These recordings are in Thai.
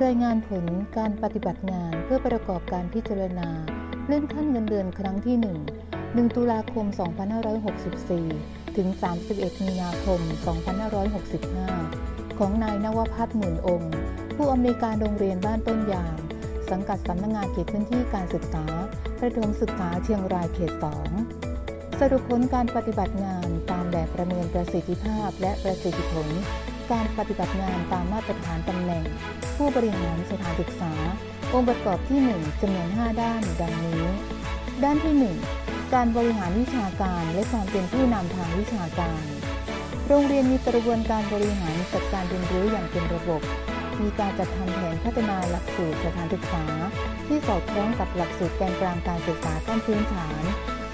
รายงานผลการปฏิบัติงานเพื่อประกอบการพิจารณาเลื่อนขั้นเงินเดือนครั้งที่ 1 1 ตุลาคม 2564 ถึง 31 มีนาคม 2565 ของนายนวพัฒน์หมื่นองค์ ผู้อำนวยการโรงเรียนบ้านต้นยาง สังกัดสำนักงงานเขตพื้นที่การศึกษาประถมศึกษาเชียงรายเขต 2 สรุปผลการปฏิบัติงานตามแบบประเมินประสิทธิภาพและประสิทธิผล การปฏิบัติงานตามมาตรฐานตำแหน่ง ผู้บริหารสถานศึกษา องค์ประกอบที่ 1จำนวน 5 ด้านดังนี้ ด้านที่ 1 การบริหารวิชาการและความเป็นผู้นำทางวิชาการ โรงเรียนมีกระบวนการบริหารจัดการเรียนรู้อย่างเป็นระบบ มีการจัดทำแผนพัฒนาหลักสูตรสถานศึกษา ที่สอดคล้องกับหลักสูตรแกนกลางการศึกษาขั้นพื้นฐาน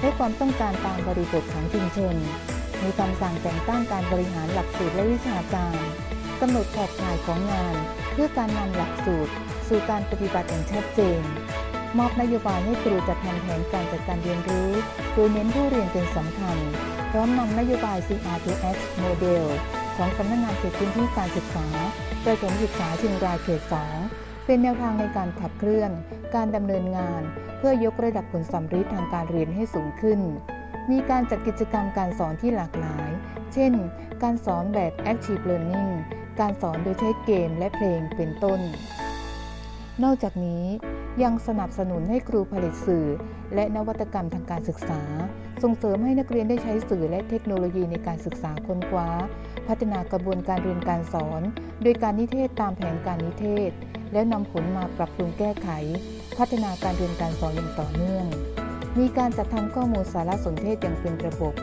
และความต้องการตามบริบทของชุมชน มีคำสั่งแต่งตั้งการบริหารหลักสูตรและวิชาการกำหนดขอบข่ายของงาน เพื่อการนำหลักสูตร สู่การปฏิบัติอย่างชัดเจน มอบนโยบายให้ครูจัดทำแผนการจัดการเรียนรู้โดยเน้นผู้เรียนเป็นสำคัญ พร้อมนำนโยบาย CRTX โมเดลของสำนักงงานเขตพื้นที่การศึกษาประถมศึกษาเชียงรายเขต2เป็นแนวทางในการขับเคลื่อน การดำเนินงาน เพื่อยกระดับผลสัมฤทธิ์ทางการเรียนให้สูงขึ้น มีการจัดกิจกรรมการสอนที่หลากหลาย เช่น การสอนแบบ Active Learning การสอนโดยใช้เกมและเพลงเป็นต้น นอกจากนี้ยังสนับสนุนให้ครูผลิตสื่อ และนวัตกรรมทางการศึกษา ส่งเสริมให้นักเรียนได้ใช้สื่อและเทคโนโลยีในการศึกษาค้นคว้า พัฒนากระบวนการเรียนการสอน โดยการนิเทศตามแผนการนิเทศ และนำผลมาปรับปรุงแก้ไข พัฒนาการเรียนการสอนอย่างต่อเนื่อง มีการจัดทำข้อมูลสารสนเทศอย่างเป็นระบบ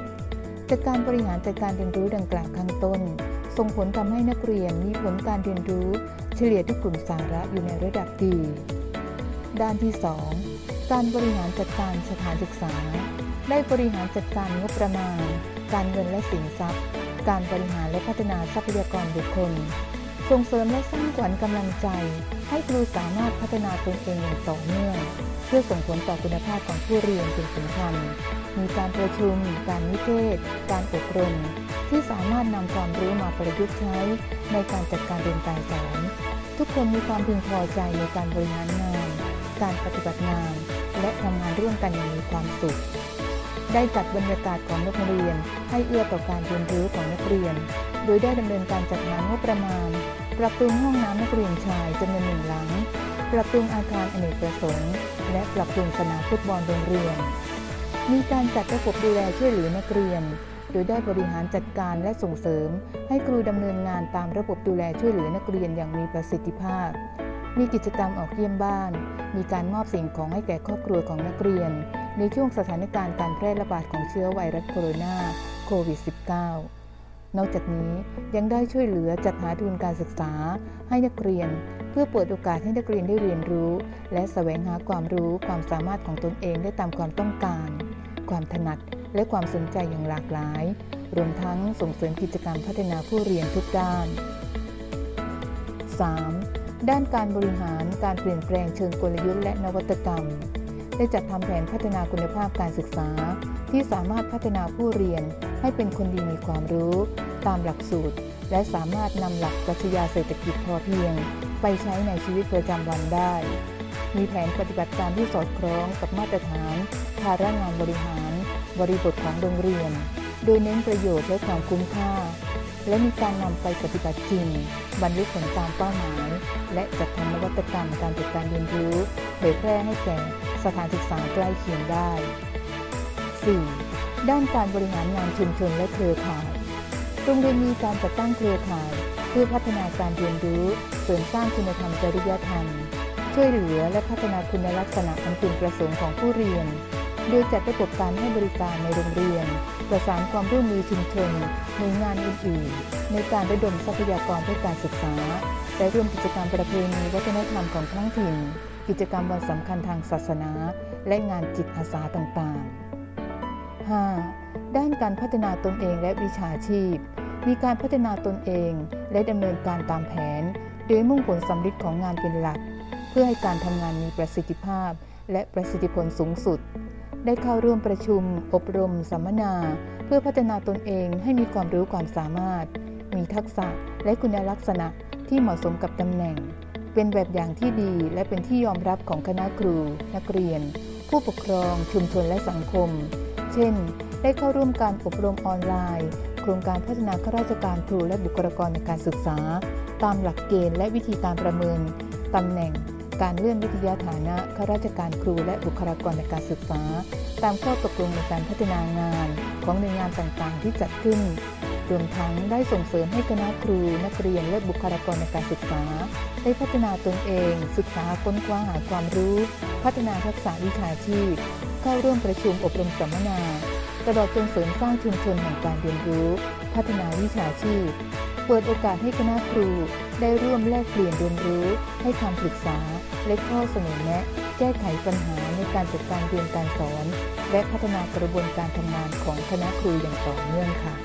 จากการบริหารจัดการเรียนรู้ดังกล่าวข้างต้น ส่งผลทำให้นักเรียนมีผลการเรียนรู้ เฉลี่ยทุกกลุ่มสาระอยู่ในระดับดี ด้านที่ 2 การบริหารจัดการสถานศึกษา ได้บริหารจัดการงบประมาณ การเงินและสินทรัพย์ การบริหารและพัฒนาทรัพยากรบุคคล ส่งเสริมและสร้างขวัญกำลังใจ ให้ครูสามารถพัฒนาตนเองอย่างต่อเนื่องเพื่อส่งผลต่อคุณภาพของผู้เรียนเป็นสำคัญ มีการประชุม การนิเทศ การอบรม ที่สามารถนำความรู้มาประยุกต์ใช้ ในการจัดการเรียนการสอน ทุกคนมีความพึงพอใจในการบริหารงาน การปฏิบัติงาน และทำงานร่วมกันอย่างมีความสุข ได้จัดบรรยากาศของนักเรียน ให้เอื้อต่อการเรียนรู้ของนักเรียน โดยได้ดำเนินการจัดหางบประมาณ ปรับปรุงห้องน้ำนักเรียนชายจำนวนหนึ่งหลัง ปรับปรุงอาคารอเนกประสงค์ และปรับปรุงสนามฟุตบอลโรงเรียน มีการจัดระบบดูแลช่วยเหลือนักเรียน โดยได้บริหารจัดการและส่งเสริม ให้ครูดำเนินงานตามระบบดูแลช่วยเหลือนักเรียนอย่างมีประสิทธิภาพ มีกิจกรรมออกเยี่ยมบ้าน มีการมอบสิ่งของให้แก่ครอบครัวของนักเรียน ในช่วงสถานการณ์การแพร่ระบาดของเชื้อไวรัสโคโรนาโควิด -19 นอกจากนี้ยังได้ช่วยเหลือจัดหาทุนการศึกษาให้นักเรียน เพื่อเปิดโอกาสให้นักเรียนได้เรียนรู้ และแสวงหาความรู้ความสามารถของตนเองได้ตามความต้องการ ความถนัดและความสนใจอย่างหลากหลาย รวมทั้งส่งเสริมกิจกรรมพัฒนาผู้เรียนทุกด้าน 3. ด้านการบริหารการเปลี่ยนแปลงเชิงกลยุทธ์และนวัตกรรม ได้จัดทำแผนพัฒนาคุณภาพการศึกษา ที่สามารถพัฒนาผู้เรียนให้เป็นคนดีมีความรู้ ตามหลักสูตร และสามารถนำหลักปรัชญาเศรษฐกิจพอเพียง ไปใช้ในชีวิตประจำวันได้ มีแผนปฏิบัติการที่สอดคล้องกับมาตรฐาน ภาระงานบริหาร บริบทของโรงเรียน โดยเน้นประโยชน์และความคุ้มค่า และมีการนำไปปฏิบัติจริง บรรลุผลตามเป้าหมาย และจัดทำนวัตกรรมการจัดการเรียนรู้เผยแพร่ให้แก่สถานศึกษาใกล้เคียงได้ 4. ด้านการบริหารงานชุมชนและเครือข่าย โรงเรียนมีการจัดตั้งเครือข่าย เพื่อพัฒนาการเรียนรู้ เสริมสร้างคุณธรรมจริยธรรม ช่วยเหลือและพัฒนาคุณลักษณะอันเป็นประสงค์ของผู้เรียน โดยจัดระบบการให้บริการในโรงเรียน ประสานความร่วมมือชุมชนหน่วยงานอื่นๆ ในการระดมทรัพยากรเพื่อการศึกษา และร่วมกิจกรรมประเพณีวัฒนธรรมของท้องถิ่น กิจกรรมวันสำคัญทางศาสนา และงานจิตอาสาต่างๆ 5. ด้านการพัฒนาตนเองและวิชาชีพ มีการพัฒนาตนเองและดำเนินการตามแผน โดยมุ่งผลสำลิดของงานเป็นหลัก เพื่อให้การทำงานมีประสิทธิภาพ และประสิทธิผลสูงสุด ได้เข้าร่วมประชุม อบรม สัมมนา เพื่อพัฒนาตนเองให้มีความรู้ความสามารถ มีทักษะและคุณลักษณะที่เหมาะสมกับตำแหน่ง เป็นแบบอย่างที่ดีและเป็นที่ยอมรับของคณะครู นักเรียน ผู้ปกครอง ชุมชนและสังคม เช่น ได้เข้าร่วมการอบรมออนไลน์ โครงการพัฒนาข้าราชการครูและบุคลากรในการศึกษา ตามหลักเกณฑ์และวิธีการประเมินตำแหน่ง การเลื่อนวิทยาฐานะข้าราชการครูและบุคลากรในการศึกษา ตามข้อตกลงในการพัฒนางานของหน่วยงานต่างๆ ที่จัดขึ้น รวมทั้งได้ส่งเสริมให้คณะครูนักเรียนและบุคลากรในการศึกษา ได้พัฒนาตนเอง ศึกษาค้นคว้าหาความรู้ พัฒนาทักษะวิชาชีพ เข้าร่วมประชุมอบรมสัมมนาตลอดจนเสริมสร้างชุมชนแห่งการเรียนรู้ พัฒนาวิชาชีพ เปิดโอกาสให้คณะครู ได้ร่วมแลกเปลี่ยนเรียนรู้ ให้คำปรึกษา และข้อเสนอแนะ แก้ไขปัญหาในการจัดการเรียนการสอน และพัฒนากระบวนการทำงานของคณะครูอย่างต่อเนื่องค่ะ